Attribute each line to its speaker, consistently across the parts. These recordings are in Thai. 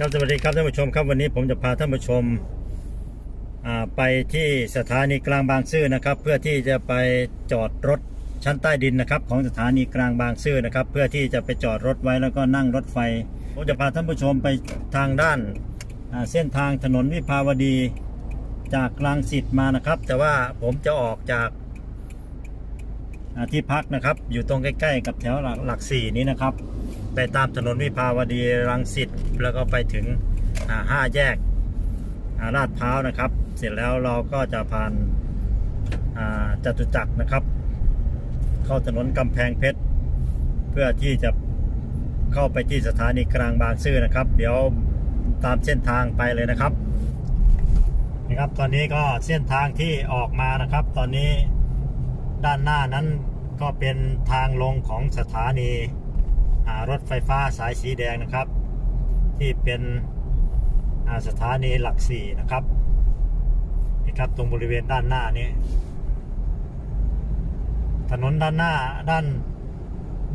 Speaker 1: ครับสวัสดีครับท่านผู้ชมครับวันนี้ผมจะพาท่านผู้ชมไปที่สถานีกลางบางซื่อนะครับ เพื่อที่จะไปจอดรถชั้นใต้ดินนะครับ ของสถานีกลางบางซื่อนะครับ เพื่อที่จะไปจอดรถไว้แล้วก็นั่งรถไฟผมจะพาท่านผู้ชมไปทางด้านเส้นทางถนนวิภาวดีจากกลางสิทธิ์มานะครับ แต่ว่าผมจะออกจากที่พักนะครับ อยู่ตรงใกล้ ๆ กับแถวหลักหลักสี่นี้นะครับ ไปตามถนนวิภาวดีรังสิตแล้วก็ไปถึงห้าแยกอาลาดพร้าวนะครับ เสร็จแล้วเราก็จะผ่านอ่าจตุจักรนะครับ เข้าถนนกำแพงเพชร เพื่อที่จะเข้าไปที่สถานีกลางบางซื่อนะครับ เดี๋ยวตามเส้นทางไปเลยนะครับนะครับตอนนี้ก็เส้นทางที่ออกมานะครับ ตอนนี้ด้านหน้านั้นก็เป็นทางลงของสถานี รถไฟฟ้าสายสีแดงนะครับ ที่เป็นสถานีหลักสี่นะครับนี่ครับตรงบริเวณด้านหน้านี้ ถนนด้านหน้าด้าน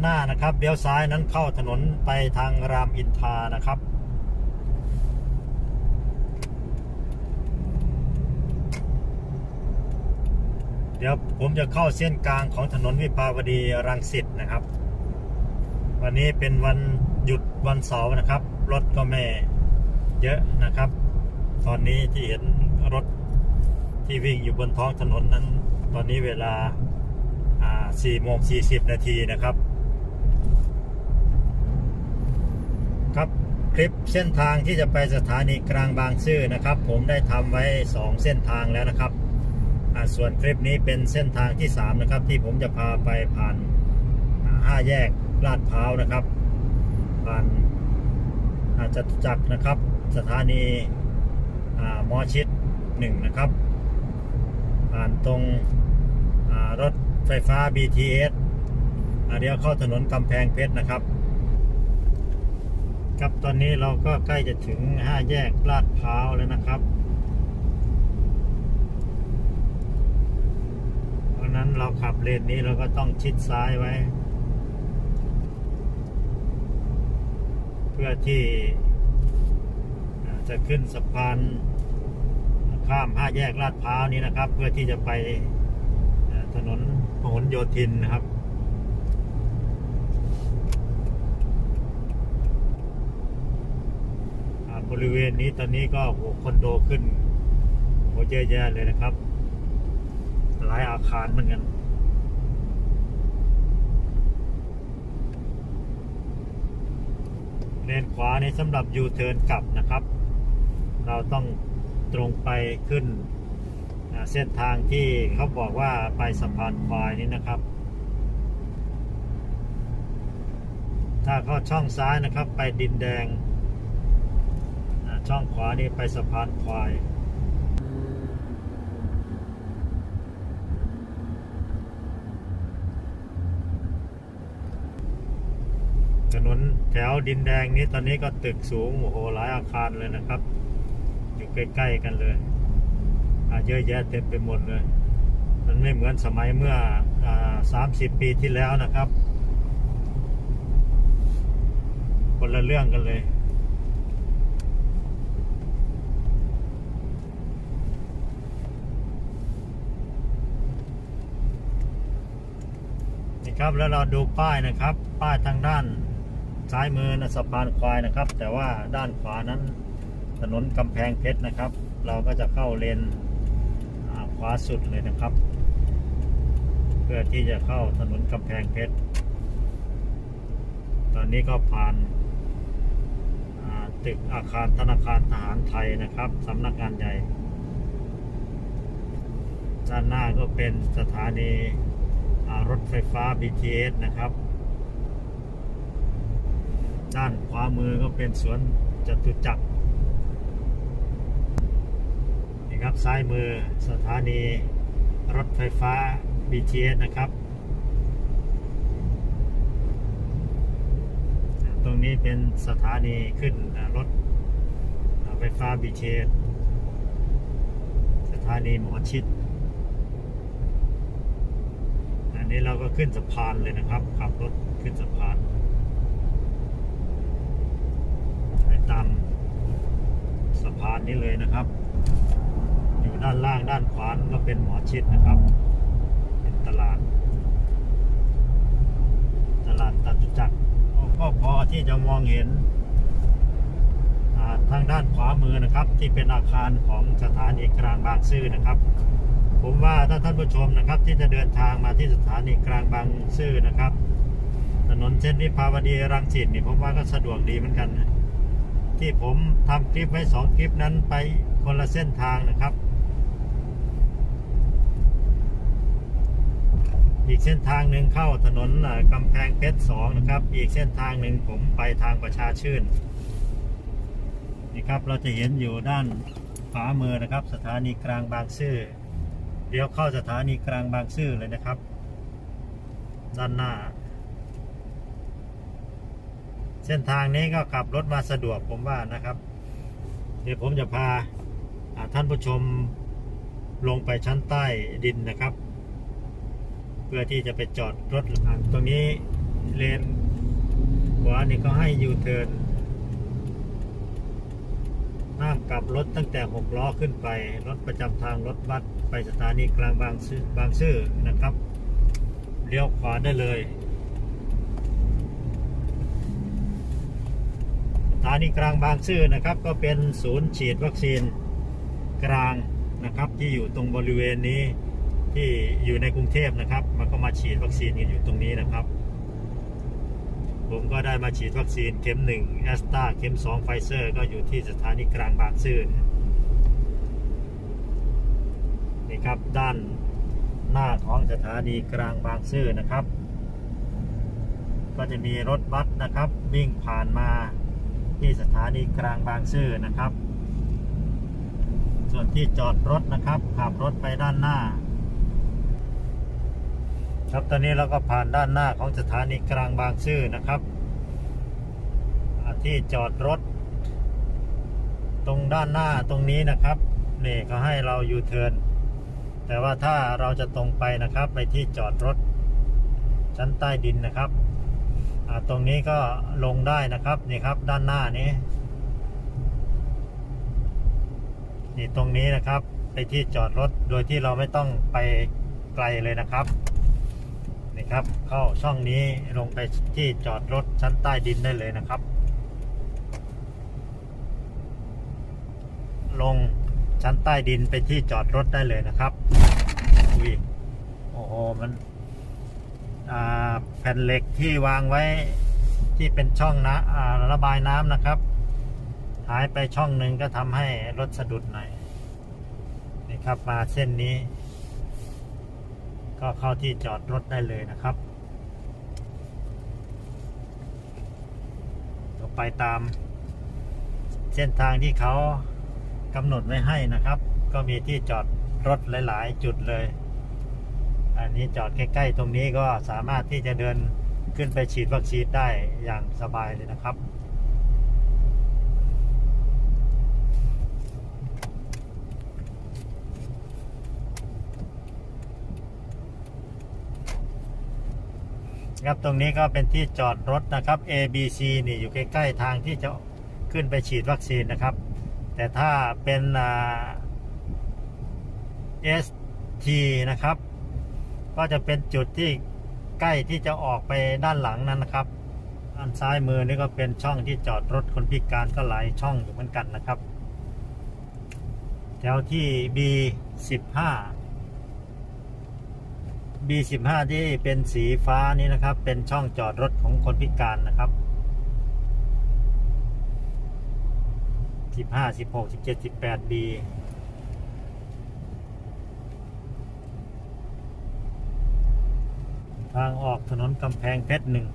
Speaker 1: หน้านะครับเลี้ยวซ้ายนั้นเข้าถนนไปทางรามอินทานะครับเดี๋ยวผมจะเข้าเส้นกลางของถนนวิภาวดีรังสิตนะครับ วันนี้เป็นวันหยุดวันเสาร์นะครับ รถก็ไม่เยอะนะครับ ตอนนี้ที่เห็นรถที่วิ่งอยู่บนท้องถนนนั้น ตอนนี้เวลา4โมง40 นาทีนะครับ ครับคลิปเส้นทางที่จะไปสถานีกลางบางซื่อนะครับ ผมได้ทำไว้ 2 เส้นทางแล้วนะครับส่วนคลิปนี้เป็นเส้นทางที่ 3 นะครับ ที่ผมจะพาไปผ่านอ่าห้าแยก ลาดพร้าวนะครับ ผ่านอาจจะจักรนะครับ สถานีมอชิดหนึ่งนะครับ ผ่านตรงรถไฟฟ้า BTS เดี๋ยวเข้าถนนกำแพงเพชรนะครับ ครับตอนนี้เราก็ใกล้จะถึงห้าแยกลาดพร้าวแล้วนะครับเพราะฉะนั้นเราขับเลนนี้เราก็ต้องชิดซ้ายไว้ พื่อที่จะขึ้นสะพานข้ามห้าแยกลาดพร้าวนี้นะครับ เพื่อที่จะไปถนนพหลโยธินนะครับบริเวณนี้ตอนนี้ก็โหคอนโดขึ้นโหเยอะแยะเลยนะครับ หลายอาคารเหมือนกัน เลนขวาในสำหรับยูเทิร์นกลับนะครับ เราต้องตรงไปขึ้นเส้นทางที่เขาบอกว่าไปสะพานควายนี่นะครับ ถ้าเข้าช่องซ้ายนะครับไปดินแดง ช่องขวานี่ไปสะพานควาย นนแถวดินแดงนี้ตอนนี้ก็ตึกสูงโอ้โหหลายอาคารเลยนะครับ อยู่ใกล้ๆกันเลยเยอะแยะเต็มไปหมดเลย มันไม่เหมือนสมัยเมื่อสามสิบปีที่แล้วนะครับ คนละเรื่องกันเลยนี่ครับแล้วเราดูป้ายนะครับ ป้ายทางด้าน ซ้ายมือนะสะพานควายนะครับ แต่ว่าด้านขวานั้นถนนกำแพงเพชรนะครับ เราก็จะเข้าเลนขวาสุดเลยนะครับ เพื่อที่จะเข้าถนนกำแพงเพชรตอนนี้ก็ผ่านาตึกอาคารธนาคารทหารไทยนะครับสำนักงานใหญ่ด้านหน้าก็เป็นสถานีารถไฟฟ้า BTS นะครับ ด้านขวามือก็เป็นสวนจตุจักรนี่ครับซ้ายมือสถานีรถไฟฟ้า BTS นะครับ ตรงนี้เป็นสถานีขึ้นรถไฟฟ้า BTS สถานีหมอชิด อันนี้เราก็ขึ้นสะพานเลยนะครับ ขับรถขึ้นสะพาน ไปตาม พานนี้เลยนะครับ อยู่ด้านล่างด้านขวาก็เป็นหมอชิดนะครับ เป็นตลาด ตลาดตัดจักรก็พอที่จะมองเห็นทางด้านขวามือนะครับ ที่เป็นอาคารของสถานีกลางบางซื่อนะครับ ผมว่าถ้าท่านผู้ชมนะครับ ที่จะเดินทางมาที่สถานีกลางบางซื่อนะครับ ถนนเส้นวิภาวดีรังสิตนี่ผมว่าก็สะดวกดีเหมือนกันนะ ที่ผมทำคลิปไว้สองคลิปนั้นไปคนละเส้นทางนะครับ อีกเส้นทางหนึ่งเข้าถนนกำแพงเพชรสองนะครับ อีกเส้นทางหนึ่งผมไปทางประชาชื่นนี่ครับเราจะเห็นอยู่ด้านขวามือนะครับ สถานีกลางบางซื่อเดี๋ยวเข้าสถานีกลางบางซื่อเลยนะครับ ด้านหน้า เส้นทางนี้ก็ขับรถมาสะดวกผมว่านะครับ เดี๋ยวผมจะพาท่านผู้ชมลงไปชั้นใต้ดินนะครับ เพื่อที่จะไปจอดรถตรงนี้เลนขวานี่ก็ให้ยูเทิร์นห้ามกลับรถตั้งแต่ 6 ล้อขึ้นไป รถประจำทางรถบัสไปสถานีกลางบางซื่อบางซื่อนะครับ เลี้ยวขวาได้เลย ถานีกลางบางซื่อนะครับ ก็เป็นศูนย์ฉีดวัคซีนกลางนะครับ ที่อยู่ตรงบริเวณนี้ที่อยู่ในกรุงเทพนะครับ มันก็มาฉีดวัคซีนกันอยู่ตรงนี้นะครับ ผมก็ได้มาฉีดวัคซีนเข็ม1แอสตราเข็ม2ไฟเซอร์ก็อยู่ที่สถานีกลางบางซื่อนี่ครับด้านหน้าของสถานีกลางบางซื่อนะครับ ก็จะมีรถบัสนะครับ วิ่งผ่านมา ที่สถานีกลางบางซื่อนะครับ ส่วนที่จอดรถนะครับ ขับรถไปด้านหน้า ครับตอนนี้เราก็ผ่านด้านหน้าของสถานีกลางบางซื่อนะครับ ที่จอดรถ ตรงด้านหน้าตรงนี้นะครับนี่เขาให้เรายูเทิร์นแต่ว่าถ้าเราจะตรงไปนะครับ ไปที่จอดรถชั้นใต้ดินนะครับ ตรงนี้ก็ลงได้นะครับนี่ครับด้านหน้านี้ นี่ตรงนี้นะครับ ไปที่จอดรถโดยที่เราไม่ต้องไปไกลเลยนะครับนี่ครับ เข้าช่องนี้ลงไปที่จอดรถชั้นใต้ดินได้เลยนะครับ ลงชั้นใต้ดินไปที่จอดรถได้เลยนะครับอุ้ยโอ้โหมัน แผ่นเหล็กที่วางไว้ที่เป็นช่องนะระบายน้ำนะครับ หายไปช่องหนึ่งก็ทำให้รถสะดุดหน่อยนี่ครับมาเส้นนี้ ก็เข้าที่จอดรถได้เลยนะครับต่อไปตาม เส้นทางที่เขากำหนดไว้ให้นะครับ ก็มีที่จอดรถหลาย ๆ จุดเลย อันนี้จอดใกล้ๆตรงนี้ก็สามารถที่จะเดินขึ้นไปฉีดวัคซีนได้อย่างสบายเลยนะครับ ครับตรงนี้ก็เป็นที่จอดรถนะครับ A B C นี่อยู่ใกล้ๆทางที่จะขึ้นไปฉีดวัคซีนนะครับ แต่ถ้าเป็นอ่า S T นะครับ ก็จะเป็นจุดที่ใกล้ที่จะออกไปด้านหลังนั้นนะครับ ด้านซ้ายมือนี่ก็เป็นช่องที่จอดรถคนพิการก็หลายช่องอยู่เหมือนกันนะครับ แถวที่ B 15 B15 ที่เป็นสีฟ้านี้นะครับ เป็นช่องจอดรถของคนพิการนะครับ15 16 17 18 B ทางออกถนนกำแพงเพชรหนึ่ง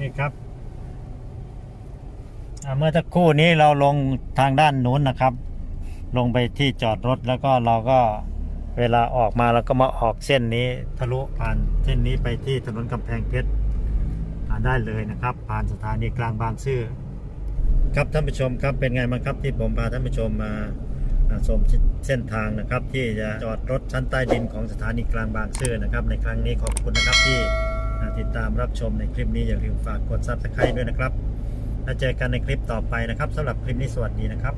Speaker 1: นี่ครับเมื่อสักครู่นี้เราลงทางด้านนู้นนะครับ ลงไปที่จอดรถแล้วก็เราก็เวลาออกมาเราก็มาออกเส้นนี้ทะลุผ่านเส้นนี้ไปที่ถนนกำแพงเพชรอ่าได้เลยนะครับ ผ่านสถานีกลางบางซื่อครับท่านผู้ชมครับเป็นไงบ้างครับที่ผมพาท่านผู้ชมมาชมเส้นทางนะครับ ที่จะจอดรถชั้นใต้ดินของสถานีกลางบางซื่อนะครับ ในครั้งนี้ขอบคุณนะครับที่ ติดตามรับชมในคลิปนี้อย่าลืมฝากกด subscribe ด้วยนะครับ แล้วเจอกันในคลิปต่อไปนะครับสำหรับคลิปนี้สวัสดีนะครับ